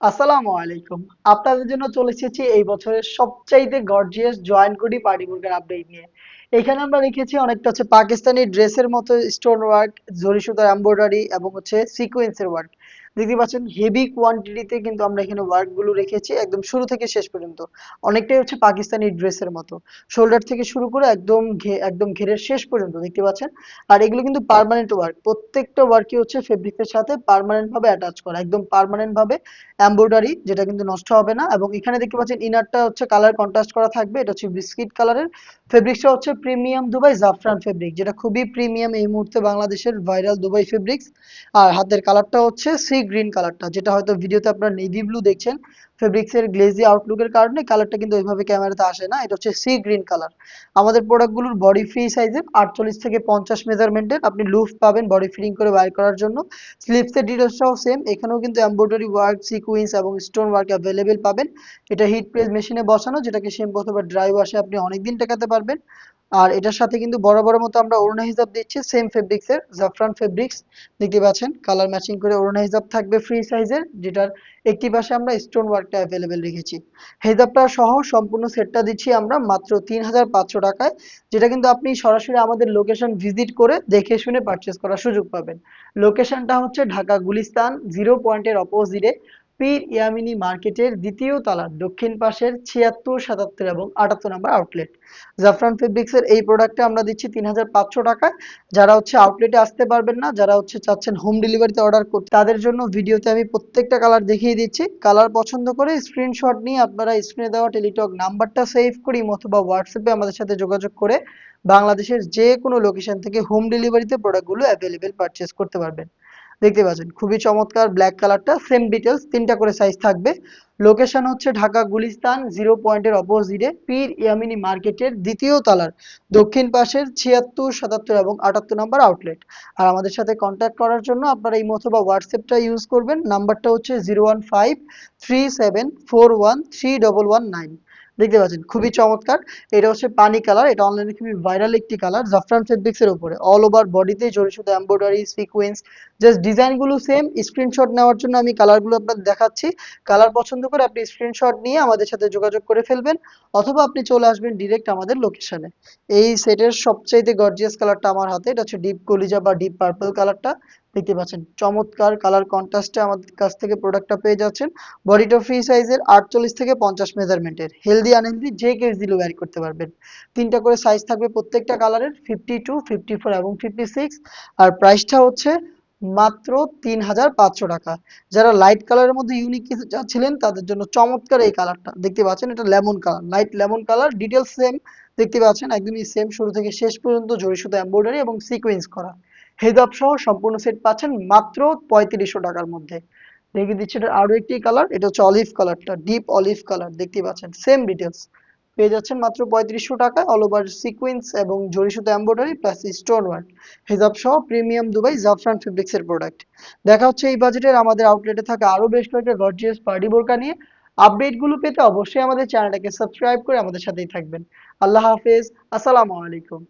আসসালামু আলাইকুম। আপনাদের জন্য চলে এসেছি এই বছরের সবচাইতে গর্জিয়াস জয়েন্ট গুডি পার্টি বুর্গার আপডেট নিয়ে। এখানে আমরা রেখেছি অনেকটা হচ্ছে পাকিস্তানি ড্রেসের মতো স্টোন ওয়ার্ক জরি সুতার এমব্রয়ডারি এবং হচ্ছে সিকোয়েন্সের ওয়ার্ক দেখতে পাচ্ছেন হেভি কোয়ান্টিটিতে কিন্তু আমরা এখানে ওয়ার্কগুলো রেখেছি একদম শুরু থেকে শেষ পর্যন্ত। অনেকটাই হচ্ছে পাকিস্তানি ড্রেসের মতো। শোল্ডার থেকে শুরু করে একদম একদম ঘেরের শেষ পর্যন্ত, দেখতে পাচ্ছেন? আর এগুলো কিন্তু পার্মানেন্ট ওয়ার্ক প্রত্যেকটা ওয়ার্কই হচ্ছে ফেব্রিকের সাথে পার্মানেন্ট ভাবে অ্যাটাচ করা। একদম পার্মানেন্ট ভাবে এমব্রয়ডারি যেটা কিন্তু নষ্ট হবে না। এবং এখানে দেখতে পাচ্ছেন ইনারটা হচ্ছে কালার কন্ট্রাস্ট করা থাকবে। এটা হচ্ছে বিস্কিট কালারের ফেব্রিক্সটা হচ্ছে প্রিমিয়াম দুবাই জাফরান ফেব্রিক যেটা খুবই প্রিমিয়াম এই মুহূর্তে বাংলাদেশের ভাইরাল দুবাই ফেব্রিক্স আর হাতের কালারটা হচ্ছে সি গ্রিন কালারটা যেটা হয়তো ভিডিওতে আপনারা নেভি ব্লু দেখছেন। ফেব্রিক্সের গ্লেজি আউটলুকের কারণে কালারটা কিন্তু ওইভাবে ক্যামেরাতে আসে না, এটা হচ্ছে সি গ্রিন কালার আমাদের প্রোডাক্টগুলোর বডি ফ্রি সাইজের আটচল্লিশ থেকে পঞ্চাশ মেজারমেন্টের আপনি লুফ পাবেন বডি ফিটিং করে বাইর করার জন্য। স্লিপসের ডিটেলসটাও সেম এখানেও কিন্তু এমব্রয়ডারি ওয়ার্ক সিকুয়েন্স এবং স্টোন ওয়ার্ক অ্যাভেলেবেল পাবেন। এটা হিট প্রেস মেশিনে বসানো, যেটাকে শ্যাম্পু অথবা ড্রাই ওয়াশে আপনি অনেকদিন টেকাতে পারবেন। আর এটার সাথে কিন্তু বড় বড় মতো আমরা ওড়না হিসাব দিচ্ছি সেম ফেব্রিক্স এর, জাফরান ফেব্রিক্স দেখতে পাচ্ছেন? কালার ম্যাচিং করে ওড়না হিসাব থাকবে ফ্রি সাইজের যেটার একটি পাশে আমরা স্টোন ওয়ার্কটা অ্যাভেলেবেল রেখেছি। হেজাবটা সহ সম্পূর্ণ সেটটা দিচ্ছি আমরা মাত্র তিন হাজার পাঁচশো টাকায়, যেটা কিন্তু আপনি সরাসরি আমাদের লোকেশন ভিজিট করে দেখে শুনে পারচেস করার সুযোগ পাবেন। লোকেশনটা হচ্ছে ঢাকা গুলিস্তান জিরো পয়েন্টের অপোজিটে পীর ইয়ামিনী মার্কেটের দ্বিতীয় তলার দক্ষিণ পাশের ছিয়াত্তর সাতাত্তর এবং আটাত্তর নাম্বার আউটলেট জাফরান ফেব্রিক্সের এই প্রোডাক্টটা আমরা দিচ্ছি তিন হাজার পাঁচশো টাকায় যারা হচ্ছে আউটলেটে আসতে পারবেন না, যারা হচ্ছে চাচ্ছেন হোম ডেলিভারিতে অর্ডার করতে, তাদের জন্য ভিডিওতে আমি প্রত্যেকটা কালার দেখিয়ে দিচ্ছি। কালার পছন্দ করে স্ক্রিনশট নিয়ে আপনারা স্ক্রিনে দেওয়া টেলিটক নাম্বারটা সেভ করি অথবা হোয়াটসঅ্যাপে আমাদের সাথে যোগাযোগ করে বাংলাদেশের যে কোনো লোকেশন থেকে হোম ডেলিভারিতে প্রোডাক্টগুলো অ্যাভেলেবেল পারচেস করতে পারবেন। দেখতে পাচ্ছেন, খুবই চমৎকার ব্ল্যাক কালারটা সেম ডিটেলস তিনটা করে সাইজ থাকবে। লোকেশন হচ্ছে ঢাকা গুলিস্তান জিরো পয়েন্টের অপোজিটে পীর ইয়ামিনী মার্কেটের দ্বিতীয় তলার, দক্ষিণ পাশের ছিয়াত্তর, সাতাত্তর এবং আটাত্তর নাম্বার আউটলেট আর আমাদের সাথে কন্ট্যাক্ট করার জন্য আপনারা এই অথবা হোয়াটসঅ্যাপটা ইউজ করবেন নাম্বারটা হচ্ছে zero one five three seven four one three double one nine দেখতে পাচ্ছেন, খুবই চমৎকার। এটা হচ্ছে পানি কালার এটা অনলাইনে খুবই ভাইরাল একটি কালার জাফরান ফেব্রিক্স এর উপরে অল ওভার বডিতে জড়ি শুধু এমব্রয়ডারি সিকোয়েন্স জাস্ট ডিজাইনগুলো সেম স্ক্রিনশট নেওয়ার জন্য আমি কালারগুলো আপনাদের দেখাচ্ছি। কালার পছন্দ করে আপনি স্ক্রিনশট নিয়ে আমাদের সাথে যোগাযোগ করে ফেলবেন, অথবা আপনি চলে আসবেন ডিরেক্ট আমাদের লোকেশনে এই সেটের সবচাইতে গর্জিয়াস কালারটা আমার হাতে, এটা হচ্ছে ডিপ কলিজা বা ডিপ পার্পল কালারটা দেখতে পাচ্ছেন, চমৎকার কালার কন্ট্রাস্টে আমাদের কাছ থেকে প্রোডাক্টটা পেয়ে যাচ্ছেন। বডিটা ফ্রি সাইজের আটচল্লিশ থেকে পঞ্চাশ মেজারমেন্টের হেলদি আনহেলদি যে কেউ ইজিলি ওয়্যার করতে পারবেন। তিনটা করে সাইজ থাকবে প্রত্যেকটা কালারের ফিফটি টু ফিফটি ফোর এবং ফিফটি সিক্স আর প্রাইসটা হচ্ছে মাত্র তিন হাজার পাঁচশো টাকা। যারা লাইট কালারের মধ্যে ইউনিক কিছু চাচ্ছিলেন তাদের জন্য চমৎকার এই কালারটা দেখতে পাচ্ছেন, এটা lemon colour light lemon colour details same দেখতে পাচ্ছেন, একদমই সেম শুরু থেকে শেষ পর্যন্ত জড়ি এম্ব্রয়ডারি এবং সিকোয়েন্স করা। হেজাব সহ সম্পূর্ণ সেট পাচ্ছেন মাত্র পঁয়ত্রিশশো টাকার মধ্যে। দেখিয়ে দিচ্ছি এটা আরও একটি কালার এটা হচ্ছে অলিভ কালারটা ডিপ অলিভ কালার দেখতে পাচ্ছেন সেম ডিটেলস পেয়ে যাচ্ছেন মাত্র পঁয়ত্রিশশো টাকা অল ওভার সিকোয়েন্স এবং জরি সুতো এম্ব্রয়ডারি প্লাস স্টোন ওয়ার্ক হিজাব সহ প্রিমিয়াম দুবাই জাফরান ফেব্রিক্স এর প্রোডাক্ট দেখা হচ্ছে এই বাজেটের আমাদের আউটলেটে থাকা আরও বেশ কয়েকটা গর্জিয়াস পার্টি বোরকা নিয়ে। আপডেটগুলো পেতে অবশ্যই আমাদের চ্যানেলটাকে সাবস্ক্রাইব করে আমাদের সাথেই থাকবেন। আল্লাহ হাফেজ, আসসালামু আলাইকুম।